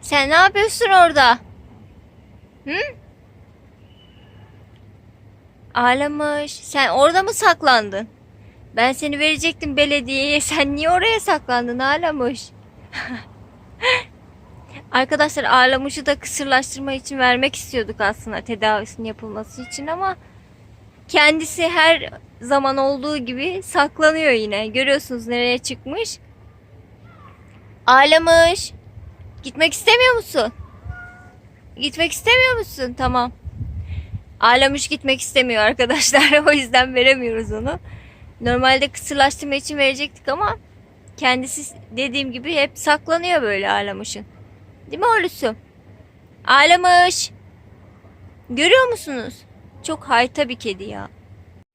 Sen ne yapıyorsun orada? Hı? Ağlamış. Sen orada mı saklandın? Ben seni verecektim belediyeye. Sen niye oraya saklandın ağlamış? Arkadaşlar ağlamışı da kısırlaştırma için vermek istiyorduk aslında tedavisinin yapılması için ama kendisi her zaman olduğu gibi saklanıyor yine. Görüyorsunuz nereye çıkmış. Ağlamış. Gitmek istemiyor musun? Gitmek istemiyor musun? Tamam. Ağlamış gitmek istemiyor arkadaşlar. o yüzden veremiyoruz onu. Normalde kısırlaştırma için verecektik ama kendisi dediğim gibi hep saklanıyor böyle ağlamışın. Değil mi oğlusu? Ağlamış. Görüyor musunuz? Çok hayta bir kedi ya.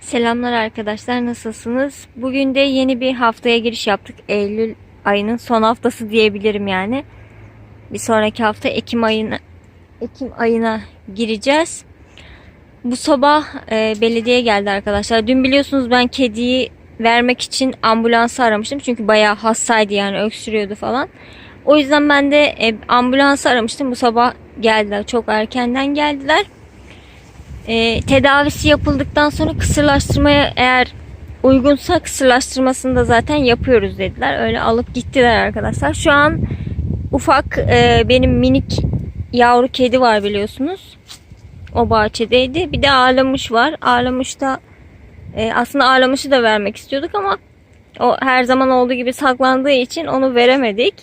Selamlar arkadaşlar nasılsınız? Bugün de yeni bir haftaya giriş yaptık. Eylül ayının son haftası diyebilirim yani. Bir sonraki hafta Ekim ayına Ekim ayına gireceğiz. Bu sabah e, belediye geldi arkadaşlar. Dün biliyorsunuz ben kediyi vermek için ambulansı aramıştım. Çünkü bayağı hastaydı yani öksürüyordu falan. O yüzden ben de e, ambulansı aramıştım. Bu sabah geldiler. Çok erkenden geldiler. E, tedavisi yapıldıktan sonra kısırlaştırmaya eğer uygunsa kısırlaştırmasını da zaten yapıyoruz dediler. Öyle alıp gittiler arkadaşlar. Şu an ufak e, benim minik yavru kedi var biliyorsunuz. O bahçedeydi. Bir de ağlamış var. Ağlamış da e, aslında ağlamışı da vermek istiyorduk ama o her zaman olduğu gibi saklandığı için onu veremedik.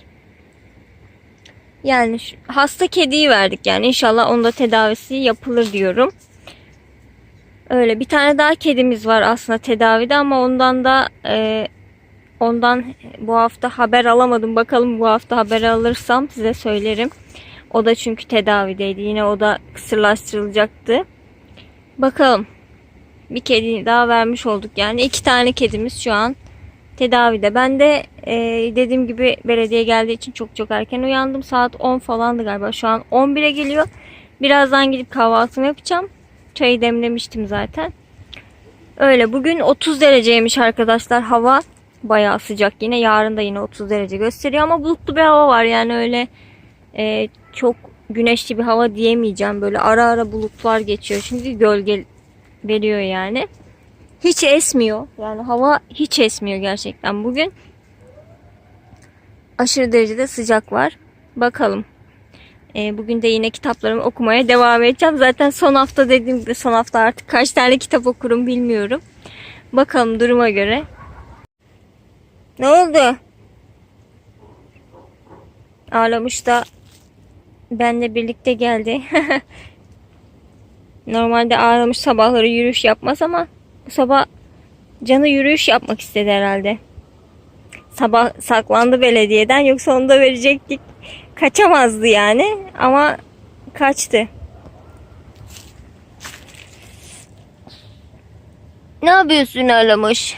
Yani şu- hasta kediyi verdik yani inşallah onda tedavisi yapılır diyorum. Öyle bir tane daha kedimiz var aslında tedavide ama ondan da e, ondan bu hafta haber alamadım. Bakalım bu hafta haber alırsam size söylerim. O da çünkü tedavideydi. Yine o da kısırlaştırılacaktı. Bakalım. Bir kedi daha vermiş olduk. Yani iki tane kedimiz şu an tedavide. Ben de e, dediğim gibi belediye geldiği için çok çok erken uyandım. Saat 10 falandı galiba. Şu an 11'e geliyor. Birazdan gidip kahvaltımı yapacağım. Çayı demlemiştim zaten. Öyle bugün 30 dereceymiş arkadaşlar hava. Bayağı sıcak yine. Yarın da yine 30 derece gösteriyor ama bulutlu bir hava var. Yani öyle e, çok güneşli bir hava diyemeyeceğim. Böyle ara ara bulutlar geçiyor. Çünkü gölge veriyor yani. Hiç esmiyor. Yani hava hiç esmiyor gerçekten bugün. Aşırı derecede sıcak var. Bakalım. E, bugün de yine kitaplarımı okumaya devam edeceğim. Zaten son hafta dediğim gibi son hafta artık kaç tane kitap okurum bilmiyorum. Bakalım duruma göre. Ne oldu? Ağlamış da benle birlikte geldi. Normalde ağlamış sabahları yürüyüş yapmaz ama bu sabah canı yürüyüş yapmak istedi herhalde. Sabah saklandı belediyeden yoksa onu da verecektik. Kaçamazdı yani ama kaçtı. Ne yapıyorsun ağlamış?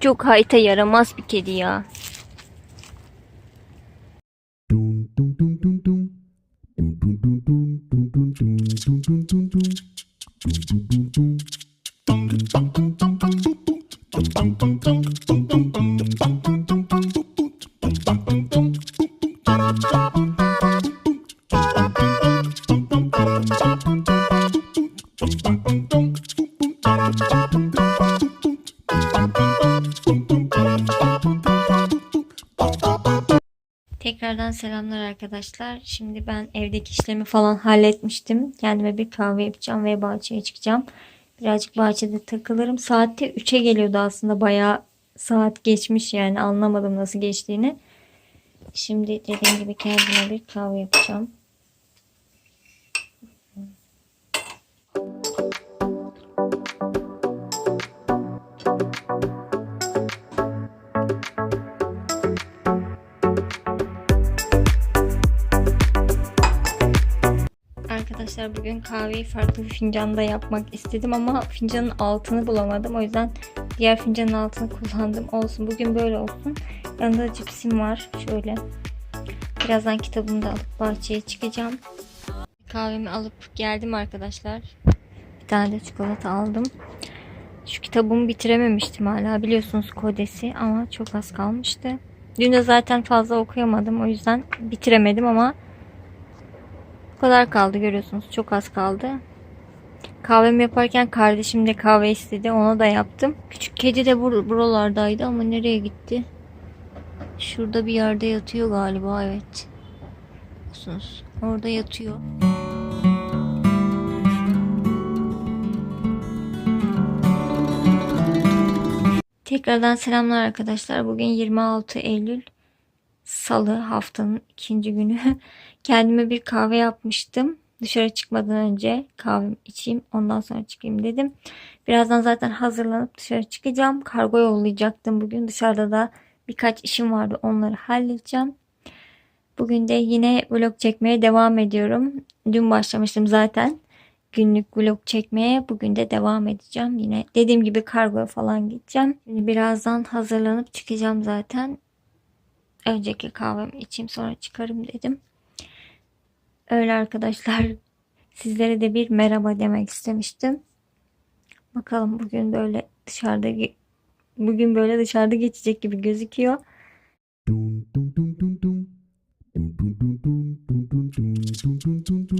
Çok hayta yaramaz bir kedi ya. Selamlar arkadaşlar. Şimdi ben evdeki işlerimi falan halletmiştim. Kendime bir kahve yapacağım ve bahçeye çıkacağım. Birazcık bahçede takılırım. Saatte 3'e geliyordu aslında. Bayağı saat geçmiş yani anlamadım nasıl geçtiğini. Şimdi dediğim gibi kendime bir kahve yapacağım. Arkadaşlar bugün kahveyi farklı bir fincanda yapmak istedim ama fincanın altını bulamadım. O yüzden diğer fincanın altını kullandım. Olsun bugün böyle olsun. Yanında cipsim var. Şöyle. Birazdan kitabımı da alıp bahçeye çıkacağım. Kahvemi alıp geldim arkadaşlar. Bir tane de çikolata aldım. Şu kitabımı bitirememiştim hala. Biliyorsunuz kodesi ama çok az kalmıştı. Dün de zaten fazla okuyamadım. O yüzden bitiremedim ama bu kadar kaldı görüyorsunuz. Çok az kaldı. Kahvemi yaparken kardeşim de kahve istedi. Ona da yaptım. Küçük kedi de bur- buralardaydı ama nereye gitti? Şurada bir yerde yatıyor galiba evet. Görüyorsunuz. Orada yatıyor. Tekrardan selamlar arkadaşlar. Bugün 26 Eylül Salı haftanın ikinci günü. Kendime bir kahve yapmıştım. Dışarı çıkmadan önce kahvemi içeyim. Ondan sonra çıkayım dedim. Birazdan zaten hazırlanıp dışarı çıkacağım. Kargo yollayacaktım bugün. Dışarıda da birkaç işim vardı. Onları halledeceğim. Bugün de yine vlog çekmeye devam ediyorum. Dün başlamıştım zaten günlük vlog çekmeye. Bugün de devam edeceğim. Yine dediğim gibi kargoya falan gideceğim. Şimdi birazdan hazırlanıp çıkacağım zaten. Önceki kahvemi içeyim sonra çıkarım dedim. Öyle arkadaşlar. Sizlere de bir merhaba demek istemiştim. Bakalım bugün böyle dışarıda bugün böyle dışarıda geçecek gibi gözüküyor. Dum dum dum dum dum. Dum dum dum dum dum dum dum dum dum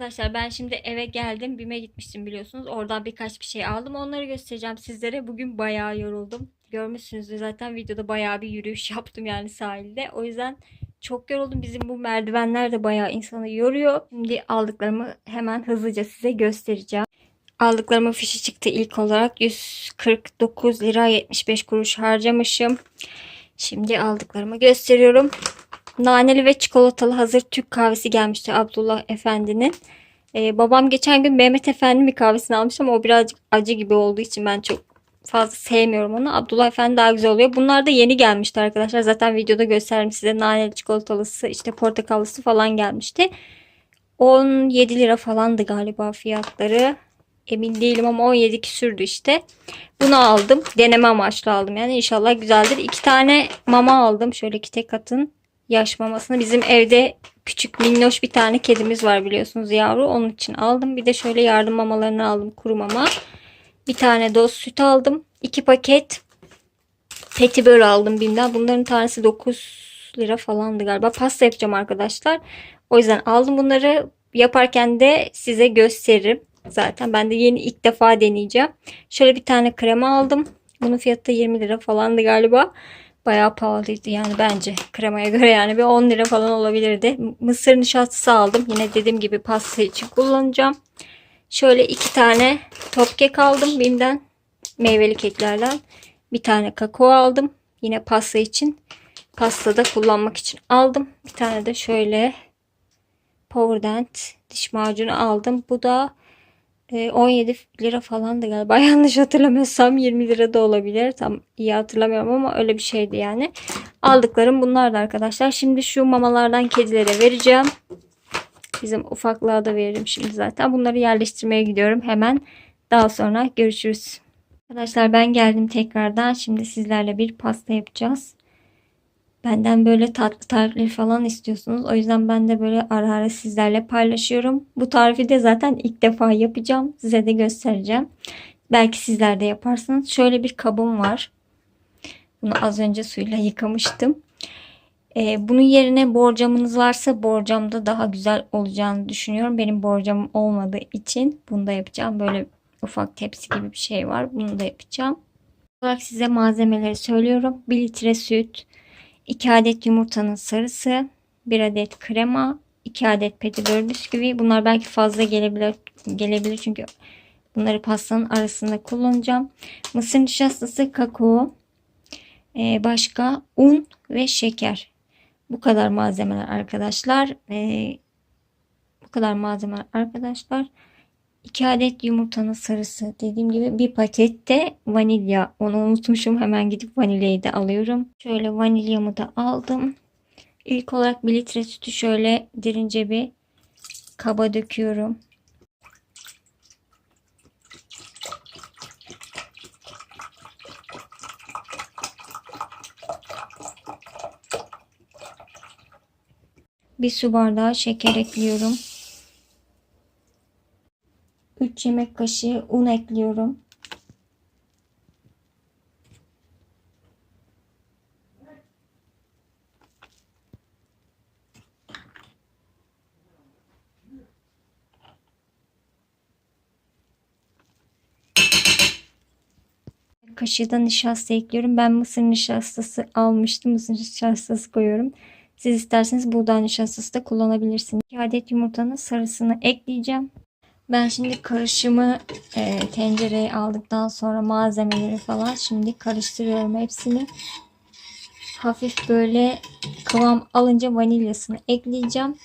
Arkadaşlar ben şimdi eve geldim. BİM'e gitmiştim biliyorsunuz. Oradan birkaç bir şey aldım. Onları göstereceğim sizlere. Bugün bayağı yoruldum. Görmüşsünüzdür zaten videoda bayağı bir yürüyüş yaptım yani sahilde. O yüzden çok yoruldum. Bizim bu merdivenler de bayağı insanı yoruyor. Şimdi aldıklarımı hemen hızlıca size göstereceğim. Aldıklarımın fişi çıktı ilk olarak. 149 lira 75 kuruş harcamışım. Şimdi aldıklarımı gösteriyorum. Naneli ve çikolatalı hazır Türk kahvesi gelmişti Abdullah Efendi'nin. Ee, babam geçen gün Mehmet Efendi bir kahvesini almış ama o birazcık acı gibi olduğu için ben çok fazla sevmiyorum onu. Abdullah Efendi daha güzel oluyor. Bunlar da yeni gelmişti arkadaşlar. Zaten videoda gösterdim size. Naneli çikolatalısı işte portakallısı falan gelmişti. 17 lira falandı galiba fiyatları. Emin değilim ama 17 küsürdü işte. Bunu aldım. Deneme amaçlı aldım. Yani inşallah güzeldir. İki tane mama aldım. Şöyle iki tek atın yaş mamasını. Bizim evde küçük minnoş bir tane kedimiz var biliyorsunuz yavru. Onun için aldım. Bir de şöyle yardım mamalarını aldım. Kuru mama. Bir tane doz süt aldım. iki paket petibör aldım BİM'den. Bunların tanesi 9 lira falandı galiba. Pasta yapacağım arkadaşlar. O yüzden aldım bunları. Yaparken de size gösteririm. Zaten ben de yeni ilk defa deneyeceğim. Şöyle bir tane krema aldım. Bunun fiyatı da 20 lira falandı galiba. Bayağı pahalıydı yani bence kremaya göre yani bir 10 lira falan olabilirdi. Mısır nişastası aldım. Yine dediğim gibi pasta için kullanacağım. Şöyle iki tane top kek aldım BİM'den. Meyveli keklerden. Bir tane kakao aldım. Yine pasta için. Pastada kullanmak için aldım. Bir tane de şöyle Powerdent diş macunu aldım. Bu da 17 lira falandı galiba. Yanlış hatırlamıyorsam 20 lira da olabilir. Tam iyi hatırlamıyorum ama öyle bir şeydi yani. Aldıklarım bunlardı arkadaşlar. Şimdi şu mamalardan kedilere vereceğim. Bizim ufaklığa da veririm şimdi zaten. Bunları yerleştirmeye gidiyorum. Hemen daha sonra görüşürüz. Arkadaşlar ben geldim tekrardan. Şimdi sizlerle bir pasta yapacağız. Benden böyle tatlı tarifleri falan istiyorsunuz. O yüzden ben de böyle ara ara sizlerle paylaşıyorum. Bu tarifi de zaten ilk defa yapacağım. Size de göstereceğim. Belki sizler de yaparsınız. Şöyle bir kabım var. Bunu az önce suyla yıkamıştım. Ee, bunun yerine borcamınız varsa borcamda daha güzel olacağını düşünüyorum. Benim borcamım olmadığı için bunu da yapacağım. Böyle ufak tepsi gibi bir şey var. Bunu da yapacağım. Olarak size malzemeleri söylüyorum. 1 litre süt, 2 adet yumurtanın sarısı, 1 adet krema, 2 adet petibör bisküvi. Bunlar belki fazla gelebilir gelebilir çünkü bunları pastanın arasında kullanacağım. Mısır nişastası, kakao, ee, başka un ve şeker. Bu kadar malzemeler arkadaşlar. Ee, bu kadar malzemeler arkadaşlar. 2 adet yumurtanın sarısı. Dediğim gibi bir pakette vanilya. Onu unutmuşum. Hemen gidip vanilyayı da alıyorum. Şöyle vanilyamı da aldım. İlk olarak 1 litre sütü şöyle derince bir kaba döküyorum. Bir su bardağı şeker ekliyorum. 3 yemek kaşığı un ekliyorum. Kaşığı nişasta ekliyorum. Ben mısır nişastası almıştım. Mısır nişastası koyuyorum. Siz isterseniz buğday nişastası da kullanabilirsiniz. 2 adet yumurtanın sarısını ekleyeceğim. Ben şimdi karışımı e, tencereye aldıktan sonra malzemeleri falan şimdi karıştırıyorum hepsini. Hafif böyle kıvam alınca vanilyasını ekleyeceğim.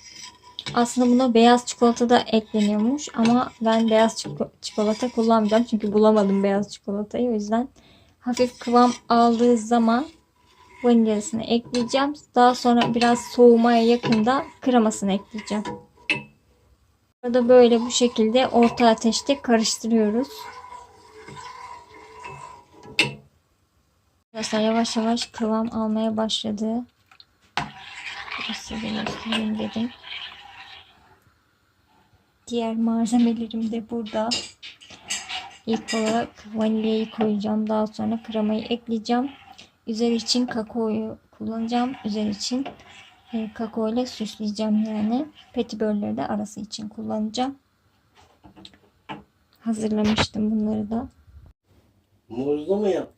Aslında buna beyaz çikolata da ekleniyormuş ama ben beyaz çiko- çikolata kullanmayacağım çünkü bulamadım beyaz çikolatayı o yüzden hafif kıvam aldığı zaman vanilyasını ekleyeceğim. Daha sonra biraz soğumaya yakında kremasını ekleyeceğim. Burada böyle bu şekilde orta ateşte karıştırıyoruz. Arkadaşlar yavaş yavaş kıvam almaya başladı. Dedim. Diğer malzemelerim de burada. İlk olarak vanilyayı koyacağım. Daha sonra kremayı ekleyeceğim. Üzeri için kakaoyu kullanacağım. Üzeri için e, kakao ile süsleyeceğim yani. Petibörleri de arası için kullanacağım. Hazırlamıştım bunları da. Muzlu mu yap?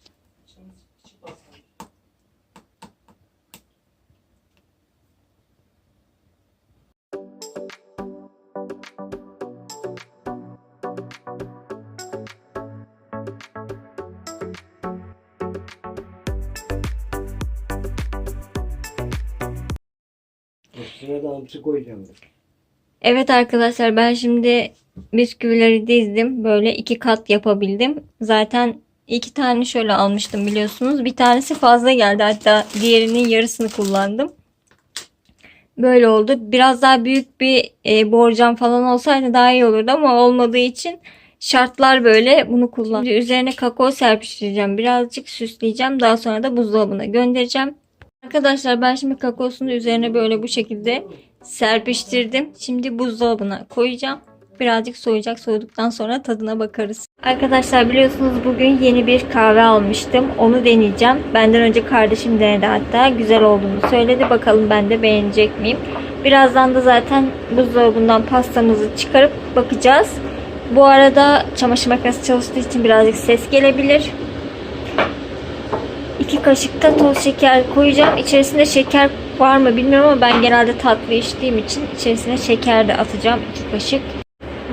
Hamsi koyacağım. Evet arkadaşlar ben şimdi bisküvileri dizdim. Böyle iki kat yapabildim. Zaten iki tane şöyle almıştım biliyorsunuz. Bir tanesi fazla geldi. Hatta diğerinin yarısını kullandım. Böyle oldu. Biraz daha büyük bir e, borcam falan olsaydı daha iyi olurdu ama olmadığı için şartlar böyle bunu kullan. Üzerine kakao serpiştireceğim. Birazcık süsleyeceğim. Daha sonra da buzdolabına göndereceğim. Arkadaşlar ben şimdi kakaosunu üzerine böyle bu şekilde serpiştirdim. Şimdi buzdolabına koyacağım. Birazcık soğuyacak. Soğuduktan sonra tadına bakarız. Arkadaşlar biliyorsunuz bugün yeni bir kahve almıştım. Onu deneyeceğim. Benden önce kardeşim denedi hatta. Güzel olduğunu söyledi. Bakalım ben de beğenecek miyim? Birazdan da zaten buzdolabından pastamızı çıkarıp bakacağız. Bu arada çamaşır makinesi çalıştığı için birazcık ses gelebilir. 2 kaşık da toz şeker koyacağım. İçerisinde şeker var mı bilmiyorum ama ben genelde tatlı içtiğim için içerisine şeker de atacağım 2 kaşık.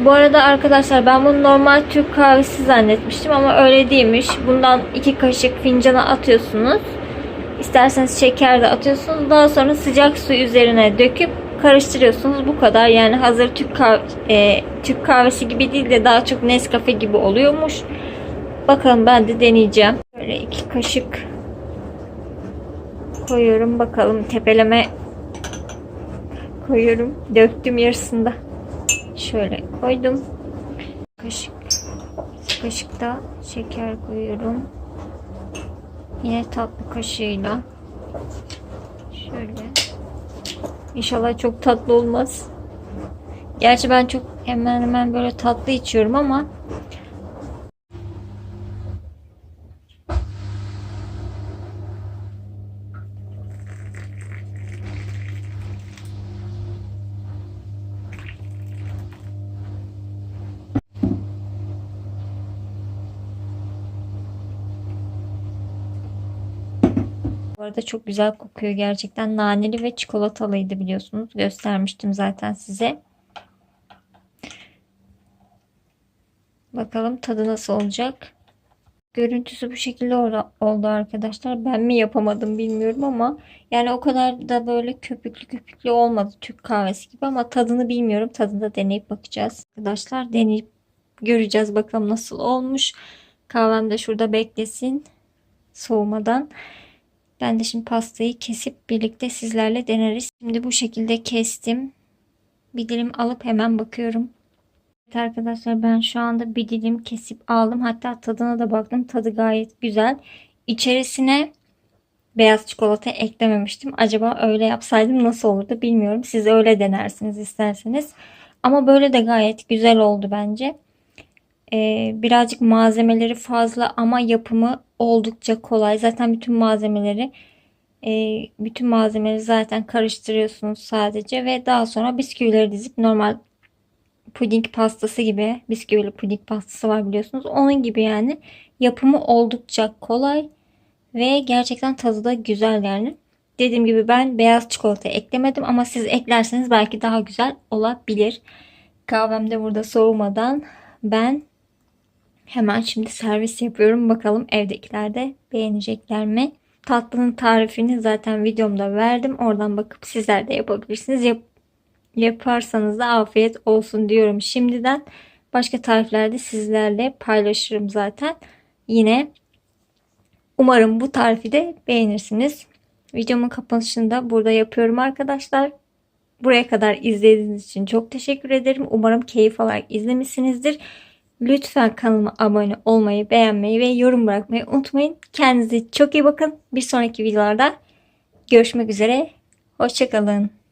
Bu arada arkadaşlar ben bunu normal Türk kahvesi zannetmiştim ama öyle değilmiş. Bundan 2 kaşık fincana atıyorsunuz. İsterseniz şeker de atıyorsunuz. Daha sonra sıcak su üzerine döküp karıştırıyorsunuz. Bu kadar. Yani hazır Türk kahve, e, Türk kahvesi gibi değil de daha çok Nescafe gibi oluyormuş. Bakalım ben de deneyeceğim. Böyle 2 kaşık koyuyorum. Bakalım tepeleme koyuyorum. Döktüm yarısında. Şöyle koydum. Kaşık. Kaşık da şeker koyuyorum. Yine tatlı kaşığıyla. Şöyle. İnşallah çok tatlı olmaz. Gerçi ben çok hemen hemen böyle tatlı içiyorum ama arada çok güzel kokuyor gerçekten. Naneli ve çikolatalıydı biliyorsunuz. Göstermiştim zaten size. Bakalım tadı nasıl olacak. Görüntüsü bu şekilde oldu arkadaşlar. Ben mi yapamadım bilmiyorum ama yani o kadar da böyle köpüklü köpüklü olmadı Türk kahvesi gibi ama tadını bilmiyorum. Tadını da deneyip bakacağız. Arkadaşlar deneyip göreceğiz bakalım nasıl olmuş. Kahvem de şurada beklesin soğumadan. Ben de şimdi pastayı kesip birlikte sizlerle deneriz. Şimdi bu şekilde kestim. Bir dilim alıp hemen bakıyorum. Evet arkadaşlar ben şu anda bir dilim kesip aldım. Hatta tadına da baktım. Tadı gayet güzel. İçerisine beyaz çikolata eklememiştim. Acaba öyle yapsaydım nasıl olurdu bilmiyorum. Siz öyle denersiniz isterseniz. Ama böyle de gayet güzel oldu bence. Ee, birazcık malzemeleri fazla ama yapımı oldukça kolay. Zaten bütün malzemeleri e, bütün malzemeleri zaten karıştırıyorsunuz sadece ve daha sonra bisküvileri dizip normal puding pastası gibi bisküvili puding pastası var biliyorsunuz. Onun gibi yani yapımı oldukça kolay ve gerçekten tadı da güzel yani. Dediğim gibi ben beyaz çikolata eklemedim ama siz eklerseniz belki daha güzel olabilir. Kahvem de burada soğumadan ben Hemen şimdi servis yapıyorum. Bakalım evdekiler de beğenecekler mi? Tatlının tarifini zaten videomda verdim. Oradan bakıp sizler de yapabilirsiniz. Yap yaparsanız da afiyet olsun diyorum şimdiden. Başka tariflerde sizlerle paylaşırım zaten. Yine umarım bu tarifi de beğenirsiniz. Videomun kapanışını da burada yapıyorum arkadaşlar. Buraya kadar izlediğiniz için çok teşekkür ederim. Umarım keyif alarak izlemişsinizdir. Lütfen kanalıma abone olmayı, beğenmeyi ve yorum bırakmayı unutmayın. Kendinize çok iyi bakın. Bir sonraki videolarda görüşmek üzere. Hoşçakalın.